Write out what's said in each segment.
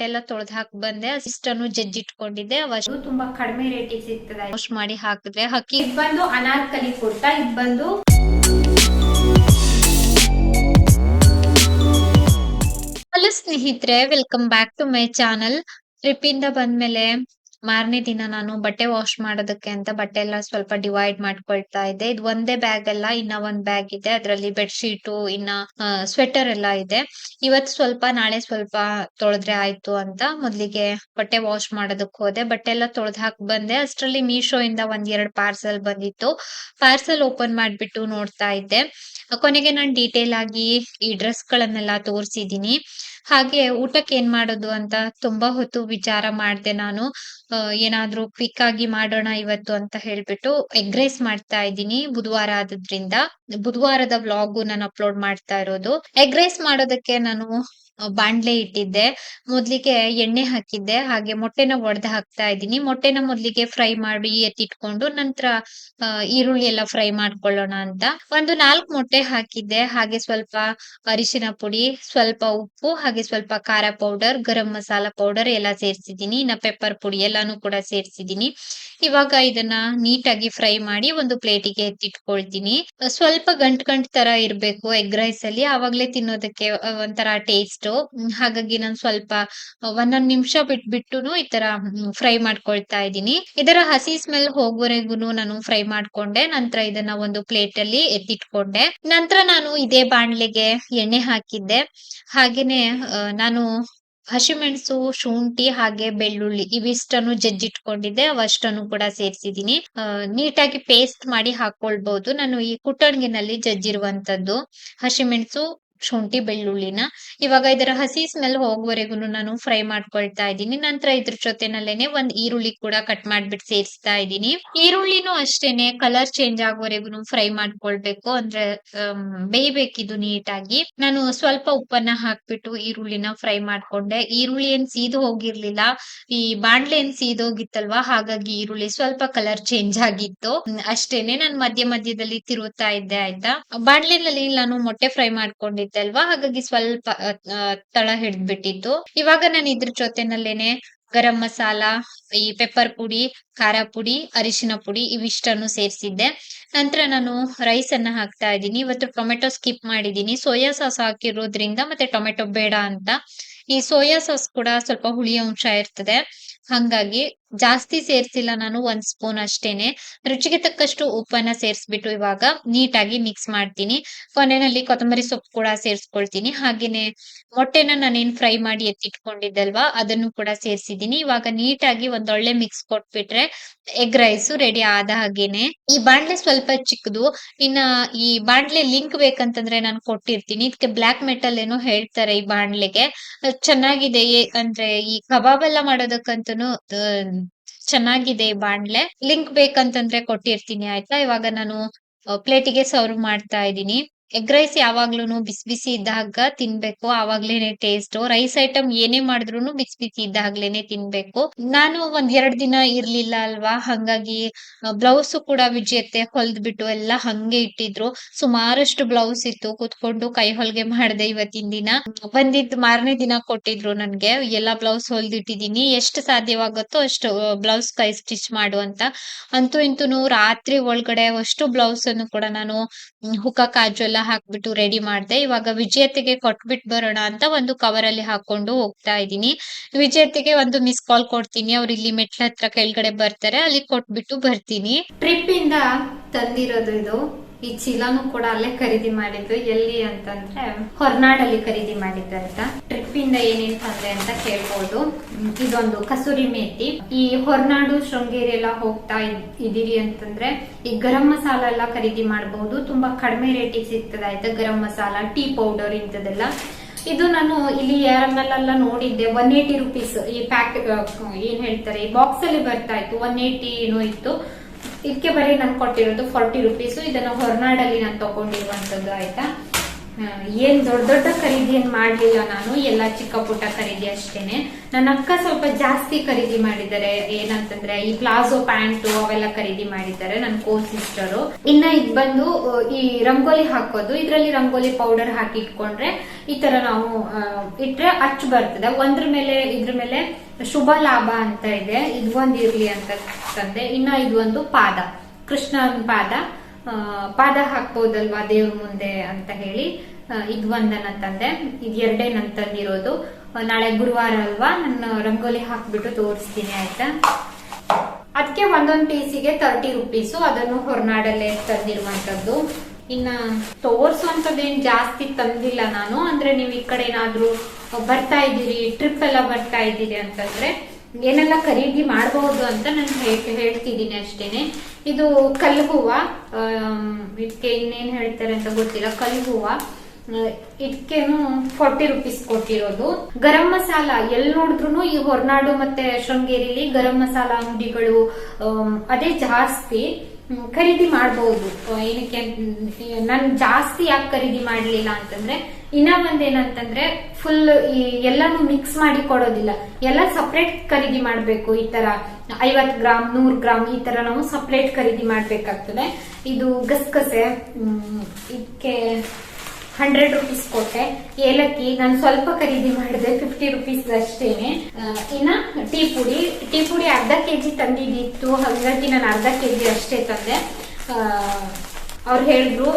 ಎಲ್ಲ ತೊಳೆದ್ ಹಾಕ್ ಬಂದೆ ಅಷ್ಟನ್ನು ಜಜ್ಜಿಟ್ಕೊಂಡಿದ್ದೆ ಅವಷ್ಟು ತುಂಬಾ ಕಡಿಮೆ ರೇಟಿಗೆ ಸಿಗ್ತದೆ. ವಾಶ್ ಮಾಡಿ ಹಾಕಿದ್ರೆ ಹಾಕಿ ಇದು ಬಂದು ಅನಾರ್ಕಲಿ ಕುರ್ತಾ ಇದ್ ಬಂದು ಹಲೋ ಸ್ನೇಹಿತರೆ welcome back to my channel trip ಇಂದ ಬಂದ್ಮೇಲೆ ಮಾರನೇ ದಿನ ನಾನು ಬಟ್ಟೆ ವಾಶ್ ಮಾಡೋದಕ್ಕೆ ಅಂತ ಬಟ್ಟೆ ಎಲ್ಲ ಸ್ವಲ್ಪ ಡಿವೈಡ್ ಮಾಡ್ಕೊಳ್ತಾ ಇದ್ದೆ. ಇದು ಒಂದೇ ಬ್ಯಾಗ್ ಅಲ್ಲ, ಇನ್ನ ಒಂದ್ ಬ್ಯಾಗ್ ಇದೆ. ಅದರಲ್ಲಿ ಬೆಡ್ಶೀಟ್ ಇನ್ನ ಸ್ವೆಟರ್ ಎಲ್ಲ ಇದೆ. ಇವತ್ತು ಸ್ವಲ್ಪ, ನಾಳೆ ಸ್ವಲ್ಪ ತೊಳೆದ್ರೆ ಆಯ್ತು ಅಂತ ಮೊದ್ಲಿಗೆ ಬಟ್ಟೆ ವಾಶ್ ಮಾಡೋದಕ್ಕೆ ಹೋದೆ. ಬಟ್ಟೆ ಎಲ್ಲ ತೊಳೆದ್ ಹಾಕ್ ಬಂದೆ. ಅಷ್ಟರಲ್ಲಿ ಮೀಶೋ ಇಂದ ಒಂದ್ ಎರಡ್ ಪಾರ್ಸಲ್ ಬಂದಿತ್ತು. ಪಾರ್ಸಲ್ ಓಪನ್ ಮಾಡ್ಬಿಟ್ಟು ನೋಡ್ತಾ ಇದ್ದೆ. ಕೊನೆಗೆ ನಾನು ಡೀಟೇಲ್ ಆಗಿ ಈ ಡ್ರೆಸ್ ಗಳನ್ನೆಲ್ಲ ತೋರಿಸಿದೀನಿ ಹಾಗೆ ಊಟಕ್ಕೆ ಏನ್ ಮಾಡೋದು ಅಂತ ತುಂಬಾ ಹೊತ್ತು ವಿಚಾರ ಮಾಡ್ದೆ ನಾನು. ಏನಾದ್ರೂ ಕ್ವಿಕ್ ಆಗಿ ಮಾಡೋಣ ಇವತ್ತು ಅಂತ ಹೇಳ್ಬಿಟ್ಟು ಎಗ್ ರೈಸ್ ಮಾಡ್ತಾ ಇದ್ದೀನಿ ಬುಧವಾರ ಆದ್ರಿಂದ ಬುಧವಾರದ ವ್ಲಾಗು ನಾನು ಅಪ್ಲೋಡ್ ಮಾಡ್ತಾ ಇರೋದು. ಎಗ್ ರೈಸ್ ಮಾಡೋದಕ್ಕೆ ನಾನು ಬಾಂಡ್ಲೆ ಇಟ್ಟಿದ್ದೆ. ಮೊದ್ಲಿಗೆ ಎಣ್ಣೆ ಹಾಕಿದ್ದೆ. ಹಾಗೆ ಮೊಟ್ಟೆನ ಒಡೆದು ಹಾಕ್ತಾ ಇದ್ದೀನಿ. ಮೊಟ್ಟೆನ ಮೊದ್ಲಿಗೆ ಫ್ರೈ ಮಾಡಿ ಎತ್ತಿಟ್ಕೊಂಡು ನಂತರ ಈರುಳ್ಳಿ ಎಲ್ಲ ಫ್ರೈ ಮಾಡ್ಕೊಳ್ಳೋಣ ಅಂತ. ಒಂದು ನಾಲ್ಕು ಮೊಟ್ಟೆ ಹಾಕಿದ್ದೆ. ಹಾಗೆ ಸ್ವಲ್ಪ ಅರಿಶಿನ ಪುಡಿ, ಸ್ವಲ್ಪ ಉಪ್ಪು, ಹಾಗೆ ಸ್ವಲ್ಪ ಖಾರ ಪೌಡರ್ ಗರಂ ಮಸಾಲ ಪೌಡರ್ ಎಲ್ಲ ಸೇರಿಸಿದ್ದೀನಿ. ಇನ್ನ ಪೆಪ್ಪರ್ ಪುಡಿ ಎಲ್ಲಾನು ಕೂಡ ಸೇರಿಸಿದ್ದೀನಿ. ಇವಾಗ ಇದನ್ನ ನೀಟಾಗಿ ಫ್ರೈ ಮಾಡಿ ಒಂದು ಪ್ಲೇಟಿಗೆ ಎತ್ತಿಟ್ಕೊಳ್ತೀನಿ. ಸ್ವಲ್ಪ ಗಂಟ್ ಗಂಟ್ ತರ ಇರ್ಬೇಕು ಎಗ್ ರೈಸ್ ಅಲ್ಲಿ. ಆವಾಗ್ಲೇ ತಿನ್ನೋದಕ್ಕೆ ಒಂಥರ ಟೇಸ್ಟ್ ಹಾಗಾಗಿ ನಾನು ಸ್ವಲ್ಪ ಒಂದೊಂದ್ ನಿಮಿಷ ಬಿಟ್ಬಿಟ್ಟು ಈ ತರ ಫ್ರೈ ಮಾಡ್ಕೊಳ್ತಾ ಇದ್ದೀನಿ. ಇದರ ಹಸಿ ಸ್ಮೆಲ್ ಹೋಗೋವರೆಗೂ ನಾನು ಫ್ರೈ ಮಾಡ್ಕೊಂಡೆ. ನಂತರ ಇದನ್ನ ಒಂದು ಪ್ಲೇಟ್ ಅಲ್ಲಿ ಎತ್ತಿಟ್ಕೊಂಡೆ. ನಂತರ ನಾನು ಇದೇ ಬಾಣ್ಲೆಗೆ ಎಣ್ಣೆ ಹಾಕಿದ್ದೆ. ಹಾಗೇನೆ ನಾನು ಹಸಿಮೆಣಸು, ಶುಂಠಿ ಹಾಗೆ ಬೆಳ್ಳುಳ್ಳಿ ಇವಿಷ್ಟನ್ನು ಜಜ್ಜಿಟ್ಕೊಂಡಿದ್ದೆ. ಅವಷ್ಟನ್ನು ಕೂಡ ಸೇರಿಸಿದೀನಿ ನೀಟಾಗಿ ಪೇಸ್ಟ್ ಮಾಡಿ ಹಾಕೊಳ್ಬಹುದು ನಾನು ಈ ಕುಟ್ಟಣಿಗೆನಲ್ಲಿ ಜಜ್ಜಿರುವಂತದ್ದು ಹಸಿಮೆಣಸು ಶುಂಠಿ ಬೆಳ್ಳುಳ್ಳಿನ. ಇವಾಗ ಇದರ ಹಸಿ ಸ್ಮೆಲ್ ಹೋಗುವವರೆಗೂ ನಾನು ಫ್ರೈ ಮಾಡ್ಕೊಳ್ತಾ ಇದ್ದೀನಿ. ನಂತರ ಇದ್ರ ಜೊತೆನಲ್ಲೇನೆ ಒಂದ್ ಈರುಳ್ಳಿ ಕೂಡ ಕಟ್ ಮಾಡ್ಬಿಟ್ಟು ಸೇರಿಸ್ತಾ ಇದ್ದೀನಿ. ಈರುಳ್ಳಿನೂ ಅಷ್ಟೇನೆ ಕಲರ್ ಚೇಂಜ್ ಆಗುವವರೆಗೂ ಫ್ರೈ ಮಾಡ್ಕೊಳ್ಬೇಕು. ಅಂದ್ರೆ ಬೇಯ್ಬೇಕಿದು ನೀಟಾಗಿ. ನಾನು ಸ್ವಲ್ಪ ಉಪ್ಪನ್ನ ಹಾಕ್ಬಿಟ್ಟು ಈರುಳ್ಳಿನ ಫ್ರೈ ಮಾಡ್ಕೊಂಡೆ. ಈರುಳ್ಳಿ ಏನ್ ಸೀದು ಹೋಗಿರ್ಲಿಲ್ಲ. ಈ ಬಾಣ್ಲೆ ಏನ್ ಸೀದೋಗಿತ್ತಲ್ವಾ ಹಾಗಾಗಿ ಈರುಳ್ಳಿ ಸ್ವಲ್ಪ ಕಲರ್ ಚೇಂಜ್ ಆಗಿತ್ತು. ಅಷ್ಟೇನೆ ನಾನು ಮಧ್ಯ ಮಧ್ಯದಲ್ಲಿ ತಿರುತ್ತಾ ಇದ್ದೆ, ಆಯ್ತಾ? ಬಾಣ್ಲಿನಲ್ಲಿ ನಾನು ಮೊಟ್ಟೆ ಫ್ರೈ ಮಾಡ್ಕೊಂಡಿದ್ದೆ. ಅಲ್ವಾ ಹಾಗಾಗಿ ಸ್ವಲ್ಪ ತಳ ಹಿಡ್ದ್ಬಿಟ್ಟಿತ್ತು. ಇವಾಗ ನಾನು ಇದ್ರ ಜೊತೆನಲ್ಲೇನೆ ಗರಂ ಮಸಾಲ, ಈ ಪೆಪ್ಪರ್ ಪುಡಿ, ಖಾರ ಪುಡಿ, ಅರಿಶಿನ ಪುಡಿ ಇವಿಷ್ಟನ್ನು ಸೇರಿಸಿದ್ದೆ. ನಂತರ ನಾನು ರೈಸ್ ಅನ್ನ ಹಾಕ್ತಾ ಇದ್ದೀನಿ. ಇವತ್ತು ಟೊಮೆಟೊ ಸ್ಕಿಪ್ ಮಾಡಿದ್ದೀನಿ. ಸೋಯಾ ಸಾಸ್ ಹಾಕಿರೋದ್ರಿಂದ ಮತ್ತೆ ಟೊಮೆಟೊ ಬೇಡ ಅಂತ. ಈ ಸೋಯಾ ಸಾಸ್ ಕೂಡ ಸ್ವಲ್ಪ ಹುಳಿ ಅಂಶ ಇರ್ತದೆ. ಹಂಗಾಗಿ ಜಾಸ್ತಿ ಸೇರ್ಸಿಲ್ಲ ನಾನು ಒಂದ್ ಸ್ಪೂನ್ ಅಷ್ಟೇನೆ. ರುಚಿಗೆ ತಕ್ಕಷ್ಟು ಉಪ್ಪನ್ನ ಸೇರಿಸ್ಬಿಟ್ಟು ಇವಾಗ ನೀಟಾಗಿ ಮಿಕ್ಸ್ ಮಾಡ್ತೀನಿ. ಕೊನೆಯಲ್ಲಿ ಕೊತ್ತಂಬರಿ ಸೊಪ್ಪು ಕೂಡ ಸೇರಿಸ್ಕೊಳ್ತೀನಿ. ಹಾಗೇನೆ ಮೊಟ್ಟೆನ ನಾನೇನ್ ಫ್ರೈ ಮಾಡಿ ಎತ್ತಿಟ್ಕೊಂಡಿದ್ದಲ್ವಾ ಅದನ್ನು ಕೂಡ ಸೇರ್ಸಿದೀನಿ ಇವಾಗ ನೀಟಾಗಿ ಒಂದೊಳ್ಳೆ ಮಿಕ್ಸ್ ಕೊಟ್ಬಿಟ್ರೆ ಎಗ್ ರೈಸ್ ರೆಡಿ ಆದ ಹಾಗೇನೆ. ಈ ಬಾಂಡ್ಲೆ ಸ್ವಲ್ಪ ಚಿಕ್ಕದು. ಇನ್ನ ಈ ಬಾಂಡ್ಲೆ ಲಿಂಕ್ ಬೇಕಂತಂದ್ರೆ ನಾನು ಕೊಟ್ಟಿರ್ತೀನಿ. ಇದಕ್ಕೆ ಬ್ಲಾಕ್ ಮೆಟಲ್ ಏನೋ ಹೇಳ್ತಾರೆ ಈ ಬಾಂಡ್ಲೆಗೆ ಚೆನ್ನಾಗಿದೆ. ಅಂದ್ರೆ ಈ ಕಬಾಬ್ ಎಲ್ಲ ಮಾಡೋದಕ್ಕಂತೂ ಚೆನ್ನಾಗಿದೆ ಈ ಬಾಣ್ಲೆ. ಲಿಂಕ್ ಬೇಕಂತಂದ್ರೆ ಕೊಟ್ಟಿರ್ತೀನಿ ಆಯ್ತಾ? ಇವಾಗ ನಾನು ಪ್ಲೇಟಿಗೆ ಸರ್ವ್ ಮಾಡ್ತಾ ಇದ್ದೀನಿ. ಎಗ್ ರೈಸ್ ಯಾವಾಗ್ಲೂನು ಬಿಸಿ ಬಿಸಿ ಇದ್ದಾಗ ತಿನ್ಬೇಕು. ಆವಾಗ್ಲೇನೆ ಟೇಸ್ಟ್ ರೈಸ್ ಐಟಮ್ ಏನೇ ಮಾಡಿದ್ರು ಬಿಸಿ ಬಿಸಿ ಇದ್ದಾಗ್ಲೇನೆ ತಿನ್ಬೇಕು. ನಾನು ಒಂದ್ ಎರಡ್ ದಿನ ಇರ್ಲಿಲ್ಲ ಅಲ್ವಾ? ಹಂಗಾಗಿ ಬ್ಲೌಸ್ ಕೂಡ ವಿಜಯತೆ ಹೊಲ್ದ್ಬಿಟ್ಟು ಎಲ್ಲ ಹಂಗೆ ಇಟ್ಟಿದ್ರು. ಸುಮಾರಷ್ಟು ಬ್ಲೌಸ್ ಇತ್ತು. ಕುತ್ಕೊಂಡು ಕೈ ಹೊಲ್ಗೆ ಮಾಡ್ದೆ ಇವತ್ತಿನ ದಿನ. ಬಂದಿದ್ ಮಾರನೇ ದಿನ ಕೊಟ್ಟಿದ್ರು ನನ್ಗೆ. ಎಲ್ಲಾ ಬ್ಲೌಸ್ ಹೊಲ್ದಿಟ್ಟಿದೀನಿ. ಎಷ್ಟು ಸಾಧ್ಯವಾಗುತ್ತೋ ಅಷ್ಟು ಬ್ಲೌಸ್ ಕೈ ಸ್ಟಿಚ್ ಮಾಡು ಅಂತ. ಅಂತೂ ಇಂತೂ ರಾತ್ರಿ ಒಳಗಡೆ ಅಷ್ಟು ಬ್ಲೌಸ್ ಅನ್ನು ಕೂಡ ನಾನು ಹುಕ್ಕ ಕಾಜು ಎಲ್ಲ ಹಾಕ್ಬಿಟ್ಟು ರೆಡಿ ಮಾಡ್ದೆ. ಇವಾಗ ವಿಜಯತೆಗೆ ಕೊಟ್ಬಿಟ್ ಬರೋಣ ಅಂತ ಒಂದು ಕವರ್ ಅಲ್ಲಿ ಹಾಕೊಂಡು ಹೋಗ್ತಾ ಇದ್ದೀನಿ. ವಿಜಯತೆಗೆ ಒಂದು ಮಿಸ್ ಕಾಲ್ ಕೊಡ್ತೀನಿ. ಅವ್ರು ಇಲ್ಲಿ ಮೆಟ್ಲ ಹತ್ರ ಕೆಳಗಡೆ ಬರ್ತಾರೆ. ಅಲ್ಲಿ ಕೊಟ್ಬಿಟ್ಟು ಬರ್ತೀನಿ. ಟ್ರಿಪ್ ಇಂದ ತಂದಿರೋದು ಇದು. ಈ ಚೀಲನು ಕೂಡ ಅಲ್ಲೇ ಖರೀದಿ ಮಾಡಿದ್ದು. ಎಲ್ಲಿ ಅಂತಂದ್ರೆ ಹೊರನಾಡಲ್ಲಿ ಖರೀದಿ ಮಾಡಿದ್ದು ಅಂತ ಟ್ರಿಪ್ ಇಂದ ಏನೇನ್ ತಂದೆ ಅಂತ ಕೇಳ್ಬೋದು. ಇದೊಂದು ಕಸೂರಿ ಮೇಥಿ ಈ ಹೊರನಾಡು ಶೃಂಗೇರಿ ಎಲ್ಲ ಹೋಗ್ತಾ ಇದ್ದೀರಿ ಅಂತಂದ್ರೆ ಈ ಗರಂ ಮಸಾಲ ಎಲ್ಲ ಖರೀದಿ ಮಾಡಬಹುದು ತುಂಬಾ ಕಡಿಮೆ ರೇಟಿಗೆ ಸಿಗ್ತದೆ ಆಯ್ತಾ ಗರಂ ಮಸಾಲ, ಟೀ ಪೌಡರ್ ಇಂಥದ್ದೆಲ್ಲ. ಇದು ನಾನು ಇಲ್ಲಿ ಯಾರನ್ನೆಲ್ಲ ನೋಡಿದ್ದೆ. ಒನ್ ಏಟಿ ರುಪೀಸ್ ಈ ಪ್ಯಾಕ್ ಏನ್ ಹೇಳ್ತಾರೆ, ಈ ಬಾಕ್ಸ್ ಅಲ್ಲಿ ಬರ್ತಾ ಇತ್ತು. ಒನ್ ಏಟಿ ಏನೋ ಇತ್ತು. ಇದಕ್ಕೆ ಬರೀ ನಾನು ಕೊಟ್ಟಿರೋದು ಫಾರ್ಟಿ ರುಪೀಸು ಇದನ್ನ ಹೊರನಾಡಲ್ಲಿ ನಾನು ತಗೊಂಡಿರುವಂತದ್ದು ಆಯ್ತಾ? ಏನ್ ದೊಡ್ಡ ದೊಡ್ಡ ಖರೀದಿ ಏನ್ ಮಾಡ್ಲಿಲ್ಲ ನಾನು, ಎಲ್ಲ ಚಿಕ್ಕ ಪುಟ್ಟ ಖರೀದಿ ಅಷ್ಟೇನೆ. ನನ್ನ ಅಕ್ಕ ಸ್ವಲ್ಪ ಜಾಸ್ತಿ ಖರೀದಿ ಮಾಡಿದ್ದಾರೆ. ಏನಂತಂದ್ರೆ, ಈ ಪ್ಲಾಜೋ ಪ್ಯಾಂಟು ಅವೆಲ್ಲ ಖರೀದಿ ಮಾಡಿದ್ದಾರೆ ನನ್ನ ಕೋ ಸಿಸ್ಟರು ಇನ್ನ ಇದ್ ಬಂದು ಈ ರಂಗೋಲಿ ಹಾಕೋದು, ಇದ್ರಲ್ಲಿ ರಂಗೋಲಿ ಪೌಡರ್ ಹಾಕಿ ಇಟ್ಕೊಂಡ್ರೆ, ಈ ತರ ನಾವು ಇಟ್ರೆ ಅಚ್ಚು ಬರ್ತದೆ. ಒಂದ್ರ ಮೇಲೆ, ಇದ್ರ ಮೇಲೆ ಶುಭ ಲಾಭ ಅಂತ ಇದೆ. ಇದು ಒಂದ್ ಇರ್ಲಿ ಅಂತ ತಂದೆ. ಇನ್ನ ಇದೊಂದು ಪಾದ, ಕೃಷ್ಣನ್ ಪಾದ. ಪಾದ ಹಾಕ್ಬೋದಲ್ವಾ ದೇವ್ರ ಮುಂದೆ ಅಂತ ಹೇಳಿ ಇದು ಇದ್ ಒಂದನ್ನ ತಂದೆ. ಇದ್ ಎರಡೇ ನನ್ ತಂದಿರೋದು. ನಾಳೆ ಗುರುವಾರ ಅಲ್ವಾ? ನಾನು ರಂಗೋಲಿ ಹಾಕ್ಬಿಟ್ಟು ತೋರಿಸ್ತೀನಿ, ಆಯ್ತಾ? ಅದಕ್ಕೆ ಒಂದೊಂದು ಪೀಸಿಗೆ ತರ್ಟಿ ರುಪೀಸು ಅದನ್ನು ಹೊರನಾಡಲ್ಲೇ ತಂದಿರುವಂತದ್ದು ಇನ್ನ ತೋರ್ಸುವಂತದ್ದೇನ್ ಜಾಸ್ತಿ ತಂದಿಲ್ಲ ನಾನು. ಅಂದ್ರೆ ನೀವು ಈ ಕಡೆ ಏನಾದ್ರೂ ಬರ್ತಾ ಇದ್ದೀರಿ ಟ್ರಿಪ್ ಎಲ್ಲ ಬರ್ತಾ ಇದ್ದೀರಿ ಅಂತಂದ್ರೆ ಏನೆಲ್ಲ ಖರೀದಿ ಮಾಡಬಹುದು ಅಂತ ನಾನು ಹೇಳ್ತಿದ್ದೀನಿ ಅಷ್ಟೇನೆ. ಇದು ಕಲ್ಲು ಹೂವ ಇದಕ್ಕೆ ಇನ್ನೇನು ಹೇಳ್ತಾರೆ ಅಂತ ಗೊತ್ತಿಲ್ಲ. ಕಲ್ಲು ಹೂವ ಇದಕ್ಕೇನು ಫಾರ್ಟಿ ರುಪೀಸ್ ಕೊಟ್ಟಿರೋದು. ಗರಂ ಮಸಾಲ ಎಲ್ಲಿ ನೋಡಿದ್ರು ಈ ಹೊರನಾಡು ಮತ್ತೆ ಶೃಂಗೇರಿಲಿ ಗರಂ ಮಸಾಲ ಅಂಗಡಿಗಳು ಅದೇ ಜಾಸ್ತಿ. ಖರೀದಿ ಮಾಡಬಹುದು ಏನಕ್ಕೆ ನಾನು ಜಾಸ್ತಿ ಯಾಕೆ ಖರೀದಿ ಮಾಡಲಿಲ್ಲ ಅಂತಂದ್ರೆ, ಇನ್ನ ಒಂದೇನಂತಂದ್ರೆ ಫುಲ್ ಎಲ್ಲಾನು ಮಿಕ್ಸ್ ಮಾಡಿ ಕೊಡೋದಿಲ್ಲ. ಎಲ್ಲ ಸಪ್ರೇಟ್ ಖರೀದಿ ಮಾಡಬೇಕು. ಈ ತರ ಐವತ್ ಗ್ರಾಮ್, ನೂರ್ ಗ್ರಾಮ್ ಈ ತರ ನಾವು ಸಪ್ರೇಟ್ ಖರೀದಿ ಮಾಡ್ಬೇಕಾಗ್ತದೆ. ಇದು ಗಸಗಸೆ ಇದಕ್ಕೆ ಹಂಡ್ರೆಡ್ ರುಪೀಸ್ ಕೊಟ್ಟೆ. ಏಲಕ್ಕಿ ನಾನು ಸ್ವಲ್ಪ ಖರೀದಿ ಮಾಡಿದೆ ಫಿಫ್ಟಿ ರುಪೀಸ್ ಅಷ್ಟೇನೆ. ಇನ್ನ ಟೀ ಪುಡಿ. ಟೀ ಪುಡಿ ಅರ್ಧ ಕೆಜಿ ತಂದಿದ್ದಿತ್ತು. ಹಾಗಾಗಿ ನಾನು ಅರ್ಧ ಕೆಜಿ ಅಷ್ಟೇ ತಂದೆ. ಅವ್ರು ಹೇಳಿದ್ರು,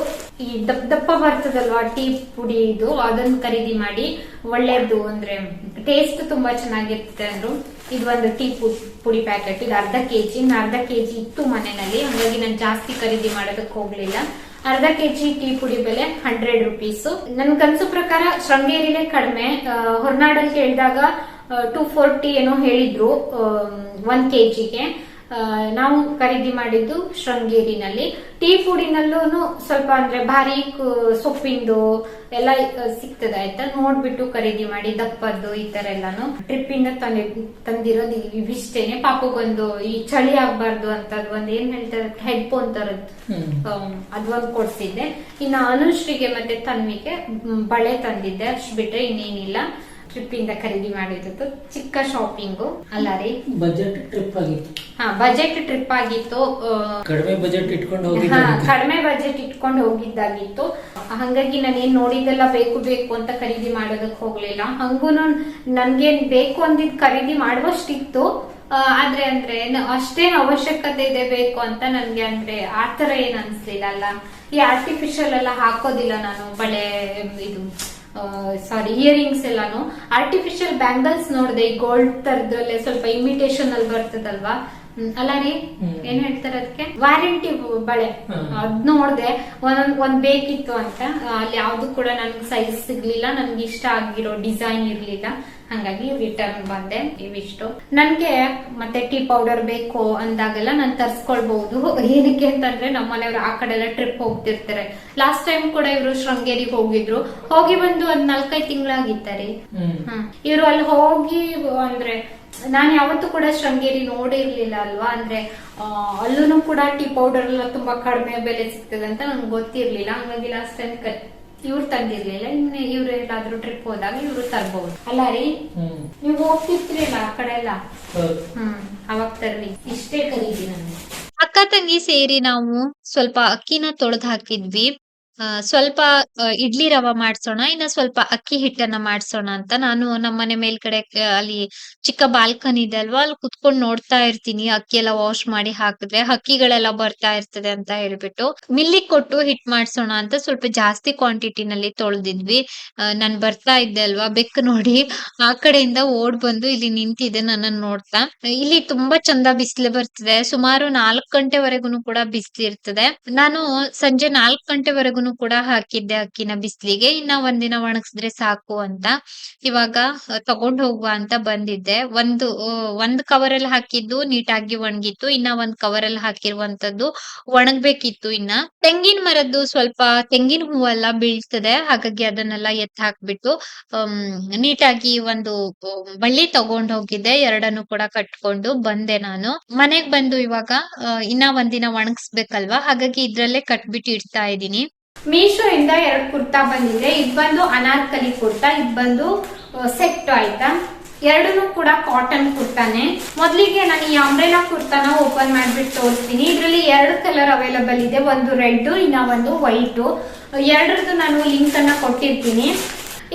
ಈ ದಪ್ಪ ದಪ್ಪ ಬರ್ತದಲ್ವಾ ಟೀ ಪುಡಿ ಇದು ಅದನ್ನ ಖರೀದಿ ಮಾಡಿ. ಒಳ್ಳೇದು ಅಂದ್ರೆ ಟೇಸ್ಟ್ ತುಂಬಾ ಚೆನ್ನಾಗಿರ್ತದೆ ಅಂದ್ರು. ಇದು ಒಂದು ಟೀ ಪುಡಿ ಪ್ಯಾಕೆಟ್ ಇದು ಅರ್ಧ ಕೆಜಿ. ಇನ್ನು ಅರ್ಧ ಕೆಜಿ ಇತ್ತು ಮನೆಯಲ್ಲಿ. ಹಾಗಾಗಿ ನಾನು ಜಾಸ್ತಿ ಖರೀದಿ ಮಾಡೋದಕ್ಕೆ ಹೋಗ್ಲಿಲ್ಲ. ಅರ್ಧ ಕೆಜಿ ಟೀ ಪುಡಿ ಬೆಲೆ ಹಂಡ್ರೆಡ್ ರುಪೀಸ್. ನನ್ಗನ್ಸೋ ಪ್ರಕಾರ ಶೃಂಗೇರಿಲೇ ಕಡಿಮೆ. ಹೊರನಾಡಲ್ಲಿ ಕೇಳಿದಾಗ ಟೂ ಫೋರ್ಟಿ ಏನೋ ಹೇಳಿದ್ರು ಒನ್ ಕೆಜಿಗೆ. ನಾವು ಖರೀದಿ ಮಾಡಿದ್ದು ಶೃಂಗೇರಿನಲ್ಲಿ. ಟೀ ಫುಡಿನಲ್ಲೂ ಸ್ವಲ್ಪ ಅಂದ್ರೆ ಭಾರಿ ಸೊಪ್ಪಿಂದು ಎಲ್ಲ ಸಿಗ್ತದೆ ಆಯ್ತಾ? ನೋಡ್ಬಿಟ್ಟು ಖರೀದಿ ಮಾಡಿ ದಪ್ಪದ್ದು ಈ ತರ ಎಲ್ಲಾನು. ಟ್ರಿಪ್ ಇಂದ ತಂದಿ ತಂದಿರೋದು ಇವ್- ಇವಿಷ್ಟೇನೆ. ಪಾಪಗೊಂದು ಈ ಚಳಿ ಆಗ್ಬಾರ್ದು ಅಂತ ಒಂದ್ ಏನ್ ಹೇಳ್ತಾರೆ? ಹೆಡ್ಫೋನ್ ತರದ್ ಅದ್ವಾಗ ಅದೊಂದು ಕೊಡ್ಸಿದ್ದೆ. ಇನ್ನು ಅನುಶ್ರೀಗೆ ಮತ್ತೆ ತನ್ವಿಗೆ ಬಳೆ ತಂದಿದ್ದೆ. ಅಷ್ಟು ಬಿಟ್ರೆ ಇನ್ನೇನಿಲ್ಲ. ಟ್ರಿಪ್ ಇಂದ ಖರೀದಿ ಮಾಡಿದ್ದು ಚಿಕ್ಕ ಶಾಪಿಂಗ್ ಅಲ್ಲ ರೀ? ಬಜೆಟ್ ಟ್ರಿಪ್ ಆಗಿತ್ತು. ಹಾ ಬಜೆಟ್ ಟ್ರಿಪ್ ಆಗಿತ್ತು. ಕಡಿಮೆ ಬಜೆಟ್ ಇಟ್ಕೊಂಡು ಕಡಿಮೆ ಬಜೆಟ್ ಇಟ್ಕೊಂಡು ಹೋಗಿದ್ದಾಗಿತ್ತು. ಹಂಗಾಗಿ ನಾನು ಏನ್ ನೋಡಿದ್ದೆಲ್ಲ ಬೇಕು ಬೇಕು ಅಂತ ಖರೀದಿ ಮಾಡೋದಕ್ಕೆ ಹೋಗ್ಲಿಲ್ಲ. ಹಂಗೂ ನನ್ಗೇನ್ ಬೇಕು ಅಂದಿದ್ ಖರೀದಿ ಮಾಡುವಷ್ಟಿತ್ತು. ಆದ್ರೆ ಅಂದ್ರೆ ಅಷ್ಟೇನ್ ಅವಶ್ಯಕತೆ ಇದೆ ಬೇಕು ಅಂತ ನನ್ಗೆ ಅಂದ್ರೆ ಆತರ ಏನ್ ಅನ್ಸ್ಲಿಲ್ಲ ಅಲ್ಲ. ಈ ಆರ್ಟಿಫಿಷಿಯಲ್ ಎಲ್ಲ ಹಾಕೋದಿಲ್ಲ ನಾನು ಬಳೆ ಇದು ಸಾರಿ ಇಯರಿಂಗ್ಸ್ ಎಲ್ಲಾನು. ಆರ್ಟಿಫಿಷಿಯಲ್ ಬ್ಯಾಂಗಲ್ಸ್ ನೋಡಿದೆ ಈ ಗೋಲ್ಡ್ ತರದಲ್ಲೇ ಸ್ವಲ್ಪ ಇಮಿಟೇಷನ್ ಅಲ್ಲಿ ಬರ್ತದಲ್ವಾ? ಅಲ್ಲ ರೀ? ಏನ್ ಹೇಳ್ತಾರೆ ಅದಕ್ಕೆ? ವಾರಂಟಿ ಬಳೆ. ಅದ್ ನೋಡ್ದೆ ಒಂದೊಂದ್ ಒಂದ್ ಬೇಕಿತ್ತು ಅಂತ. ಅಲ್ಲಿ ಯಾವ್ದು ಕೂಡ ನನ್ಗೆ ಸೈಜ್ ಸಿಗ್ಲಿಲ್ಲ ನನ್ಗೆ ಇಷ್ಟ ಆಗಿರೋ ಡಿಸೈನ್ ಇರ್ಲಿಲ್ಲ. ಹಂಗಾಗಿ ರಿಟರ್ನ್ ಬಂದೆ ಇವಿಷ್ಟು. ನನ್ಗೆ ಮತ್ತೆ ಟೀ ಪೌಡರ್ ಬೇಕು ಅಂದಾಗೆಲ್ಲ ನಾನು ತರ್ಸ್ಕೊಳ್ಬಹುದು. ಏನಕ್ಕೆ ಅಂತಂದ್ರೆ ನಮ್ಮ ಮನೆಯವ್ರು ಆ ಕಡೆ ಎಲ್ಲ ಟ್ರಿಪ್ ಹೋಗ್ತಿರ್ತಾರೆ. ಲಾಸ್ಟ್ ಟೈಮ್ ಕೂಡ ಇವರು ಶೃಂಗೇರಿಗೆ ಹೋಗಿದ್ರು. ಹೋಗಿ ಬಂದು ಒಂದ್ ನಾಲ್ಕೈದು ತಿಂಗಳಾಗಿದ್ದಾರೆ ಇವ್ರು ಇವರು ಅಲ್ಲಿ ಹೋಗಿ ಅಂದ್ರೆ ನಾನು ಯಾವತ್ತೂ ಕೂಡ ಶೃಂಗೇರಿ ನೋಡಿರ್ಲಿಲ್ಲ ಅಲ್ವಾ? ಅಂದ್ರೆ ಅಲ್ಲೂ ಕೂಡ ಟೀ ಪೌಡರ್ ಎಲ್ಲ ತುಂಬಾ ಕಡಿಮೆ ಬೆಲೆ ಸಿಗ್ತದೆ ಅಂತ ನಂಗೆ ಗೊತ್ತಿರ್ಲಿಲ್ಲ. ಹಂಗಾಗಿ ಲಾಸ್ಟ್ ಟೈಮ್ ಇವ್ರು ತಂದಿರ್ಲಿಲ್ಲ ಇನ್ನು ಇವ್ರು ಎಲ್ಲಾದ್ರೂ ಟ್ರಿಪ್ ಹೋದಾಗ ಇವ್ರು ತರ್ಬಹುದು ಅಲ್ಲ ರೀ ನೀವು ಹೋಗ್ತಿರ್ತೀರಲ್ಲ ಆ ಕಡೆ ಎಲ್ಲ? ಹ್ಮ್ ಅವಾಗ ತರ್ಲಿ ಇಷ್ಟೇ ನನಗೆ. ಅಕ್ಕ ತಂಗಿ ಸೇರಿ ನಾವು ಸ್ವಲ್ಪ ಅಕ್ಕಿನ ತೊಳೆದ್ ಹಾಕಿದ್ವಿ. ಸ್ವಲ್ಪ ಇಡ್ಲಿ ರವ ಮಾಡ್ಸೋಣ, ಇನ್ನ ಸ್ವಲ್ಪ ಅಕ್ಕಿ ಹಿಟ್ಟನ್ನ ಮಾಡ್ಸೋಣ ಅಂತ. ನಾನು ನಮ್ಮನೆ ಮೇಲ್ಗಡೆ ಅಲ್ಲಿ ಚಿಕ್ಕ ಬಾಲ್ಕನಿ ಇದೆ ಅಲ್ವಾ, ಅಲ್ಲಿ ಕುತ್ಕೊಂಡ್ ನೋಡ್ತಾ ಇರ್ತೀನಿ. ಅಕ್ಕಿ ಎಲ್ಲ ವಾಶ್ ಮಾಡಿ ಹಾಕಿದ್ರೆ ಹಕ್ಕಿಗಳೆಲ್ಲ ಬರ್ತಾ ಇರ್ತದೆ ಅಂತ ಹೇಳ್ಬಿಟ್ಟು. ಮಿಲ್ಲಿ ಕೊಟ್ಟು ಹಿಟ್ ಮಾಡ್ಸೋಣ ಅಂತ ಸ್ವಲ್ಪ ಜಾಸ್ತಿ ಕ್ವಾಂಟಿಟಿನಲ್ಲಿ ತೊಳೆದಿದ್ವಿ. ನಾನ್ ಬರ್ತಾ ಇದ್ದೆ ಅಲ್ವಾ, ಬೆಕ್ಕು ನೋಡಿ. ಆ ಕಡೆಯಿಂದ ಓಡ್ ಬಂದು ಇಲ್ಲಿ ನಿಂತಿದೆ ನನ್ನ ನೋಡ್ತಾ. ಇಲ್ಲಿ ತುಂಬಾ ಚಂದ ಬಿಸಿಲು ಬರ್ತದೆ. ಸುಮಾರು ನಾಲ್ಕು ಗಂಟೆವರೆಗೂ ಕೂಡ ಬಿಸಿಲು ಇರ್ತದೆ. ನಾನು ಸಂಜೆ ನಾಲ್ಕು ಗಂಟೆವರೆಗೂ ಕೂಡ ಹಾಕಿದ್ದೆ ಅಕ್ಕಿನ ಬಿಸಿಲಿಗೆ. ಇನ್ನ ಒಂದಿನ ಒಣಗಿಸಿದ್ರೆ ಸಾಕು ಅಂತ. ಇವಾಗ ತಗೊಂಡ್ ಹೋಗುವ ಅಂತ ಬಂದಿದ್ದೆ. ಒಂದು ಒಂದ್ ಕವರ್ ಅಲ್ಲಿ ಹಾಕಿದ್ದು ನೀಟಾಗಿ ಒಣಗಿತ್ತು. ಇನ್ನ ಒಂದ್ ಕವರ್ ಅಲ್ಲಿ ಹಾಕಿರುವಂತದ್ದು ಒಣಗ್ಬೇಕಿತ್ತು ಇನ್ನ. ತೆಂಗಿನ ಮರದ್ದು ಸ್ವಲ್ಪ, ತೆಂಗಿನ ಹೂವೆಲ್ಲ ಬೀಳ್ತದೆ. ಹಾಗಾಗಿ ಅದನ್ನೆಲ್ಲ ಎತ್ತ ಹಾಕ್ಬಿಟ್ಟು ನೀಟಾಗಿ ಒಂದು ಬಳ್ಳಿ ತಗೊಂಡ್ ಹೋಗಿದ್ದೆ. ಎರಡನ್ನು ಕೂಡ ಕಟ್ಕೊಂಡು ಬಂದೆ ನಾನು. ಮನೆಗ್ ಬಂದು ಇವಾಗ ಇನ್ನ ಒಂದಿನ ಒಣಗಿಸ್ಬೇಕಲ್ವಾ? ಹಾಗಾಗಿ ಇದ್ರಲ್ಲೇ ಕಟ್ಬಿಟ್ಟು ಇಡ್ತಾ ಇದೀನಿ ಮೀಶೋ ಇಂದ ಎರಡು ಕುರ್ತಾ ಬಂದಿದೆ. ಇದು ಬಂದು ಅನಾರ್ಕಲಿ ಕುರ್ತಾ, ಇದು ಬಂದು ಸೆಟ್ ಆಯ್ತಾ? ಎರಡೂ ಕೂಡ ಕಾಟನ್ ಕುರ್ತಾನೆ. ಮೊದಲಿಗೆ ನಾನು ಈ ಅಂಬ್ರೆಲಾ ಕುರ್ತಾನ ಓಪನ್ ಮಾಡ್ಬಿಟ್ಟು ತೋರಿಸ್ತೀನಿ. ಇದರಲ್ಲಿ ಎರಡು ಕಲರ್ ಅವೈಲಬಲ್ ಇದೆ. ಒಂದು ರೆಡ್ ಇನ್ನ ಒಂದು ವೈಟ್ ಎರಡರದ್ದು ನಾನು ಲಿಂಕ್ ಅನ್ನ ಕೊಟ್ಟಿರ್ತೀನಿ.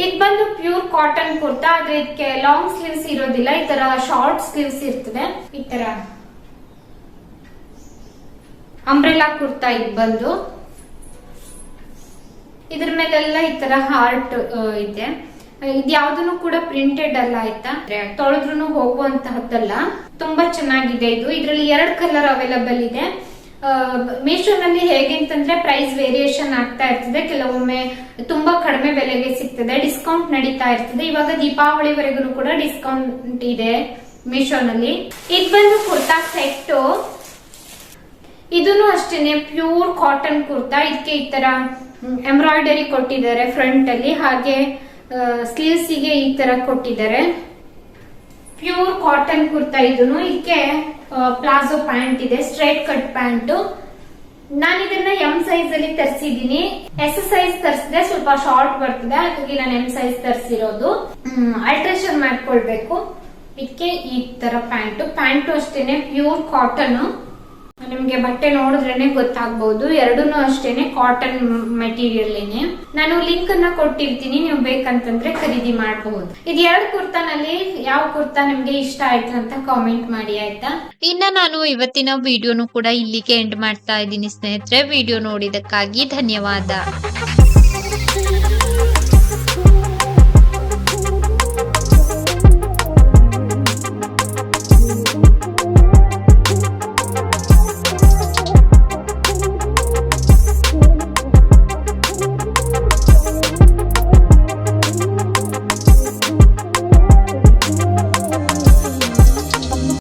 ಇದು ಬಂದು ಪ್ಯೂರ್ ಕಾಟನ್ ಕುರ್ತಾ. ಆದ್ರೆ ಇದಕ್ಕೆ ಲಾಂಗ್ ಸ್ಲೀವ್ಸ್ ಇರೋದಿಲ್ಲ. ಈ ತರ ಶಾರ್ಟ್ ಸ್ಲೀವ್ಸ್ ಇರ್ತದೆ. ಈ ತರ ಅಂಬ್ರೆಲಾ ಕುರ್ತಾ ಇದು ಬಂದು. ಇದ್ರ ಮೇಲೆಲ್ಲ ಈ ತರ ಹಾರ್ಟ್ ಇದೆ. ಇದ್ಯಾವ್ದು ಕೂಡ ಪ್ರಿಂಟೆಡ್ ಅಲ್ಲ ಆಯ್ತಾ? ತೊಳೆದ್ರು ಹೋಗುವಂತಹದ್ದಲ್ಲ. ತುಂಬಾ ಚೆನ್ನಾಗಿದೆ ಇದು. ಇದ್ರಲ್ಲಿ ಎರಡು ಕಲರ್ ಅವೈಲಬಲ್ ಇದೆ. ಮೀಶೋನಲ್ಲಿ ಹೇಗೆ ಅಂತಂದ್ರೆ ಪ್ರೈಸ್ ವೇರಿಯೇಷನ್ ಆಗ್ತಾ ಇರ್ತದೆ. ಕೆಲವೊಮ್ಮೆ ತುಂಬಾ ಕಡಿಮೆ ಬೆಲೆಗೆ ಸಿಗ್ತದೆ. ಡಿಸ್ಕೌಂಟ್ ನಡೀತಾ ಇರ್ತದೆ. ಇವಾಗ ದೀಪಾವಳಿವರೆಗೂ ಕೂಡ ಡಿಸ್ಕೌಂಟ್ ಇದೆ ಮೀಶೋನಲ್ಲಿ. ಇದು ಬಂದು ಕುರ್ತಾ ಸೆಟ್ಟು ಇದನ್ನು ಅಷ್ಟೇನೆ ಪ್ಯೂರ್ ಕಾಟನ್ ಕುರ್ತಾ ಇದಕ್ಕೆ ಈ ತರ ಎಂಬ್ರಾಯ್ಡರಿ ಕೊಟ್ಟಿದ್ದಾರೆ ಫ್ರಂಟ್ ಅಲ್ಲಿ. ಹಾಗೆ ಸ್ಲೀವ್ಸ್ಗೆ ಈ ತರ ಕೊಟ್ಟಿದ್ದಾರೆ. ಪ್ಯೂರ್ ಕಾಟನ್ ಕುರ್ತಾ ಇದನ್ನು. ಇದಕ್ಕೆ ಪ್ಲಾಜೋ ಪ್ಯಾಂಟ್ ಇದೆ ಸ್ಟ್ರೈಟ್ ಕಟ್ ಪ್ಯಾಂಟ್ ನಾನು ಇದನ್ನ ಎಂ ಸೈಜ್ ಅಲ್ಲಿ ತರಿಸಿದೀನಿ. ಎಸ್ ಸೈಜ್ ತರಿಸಿದೆ ಸ್ವಲ್ಪ ಶಾರ್ಟ್ ಬರ್ತದೆ, ಹಾಗಾಗಿ ನಾನು ಎಂ ಸೈಜ್ ತರಿಸಿರೋದು. ಅಲ್ಟ್ರೇಷನ್ ಮಾಡ್ಕೊಳ್ಬೇಕು. ಇದಕ್ಕೆ ಈ ತರ ಪ್ಯಾಂಟ್ ಪ್ಯಾಂಟು ಅಷ್ಟೇನೆ ಪ್ಯೂರ್ ಕಾಟನ್ ನಿಮ್ಗೆ ಬಟ್ಟೆ ನೋಡಿದ್ರೇನೆ ಗೊತ್ತಾಗ್ಬಹುದು ಎರಡೂ ಅಷ್ಟೇನೆ ಕಾಟನ್ ಮೆಟೀರಿಯಲ್ ನಾನು ಲಿಂಕ್ ಅನ್ನ ಕೊಟ್ಟಿರ್ತೀನಿ, ನೀವು ಬೇಕಂತಂದ್ರೆ ಖರೀದಿ ಮಾಡಬಹುದು ಇದ್ ಎರಡು ಕುರ್ತಾನಲ್ಲಿ ಯಾವ ಕುರ್ತಾ ನಿಮ್ಗೆ ಇಷ್ಟ ಆಯ್ತು ಅಂತ ಕಾಮೆಂಟ್ ಮಾಡಿ, ಆಯ್ತಾ? ಇನ್ನ ನಾನು ಇವತ್ತಿನ ವಿಡಿಯೋನು ಕೂಡ ಇಲ್ಲಿಗೆ ಎಂಡ್ ಮಾಡ್ತಾ ಇದ್ದೀನಿ ಸ್ನೇಹಿತರೆ. ವಿಡಿಯೋ ನೋಡಿದಕ್ಕಾಗಿ ಧನ್ಯವಾದ.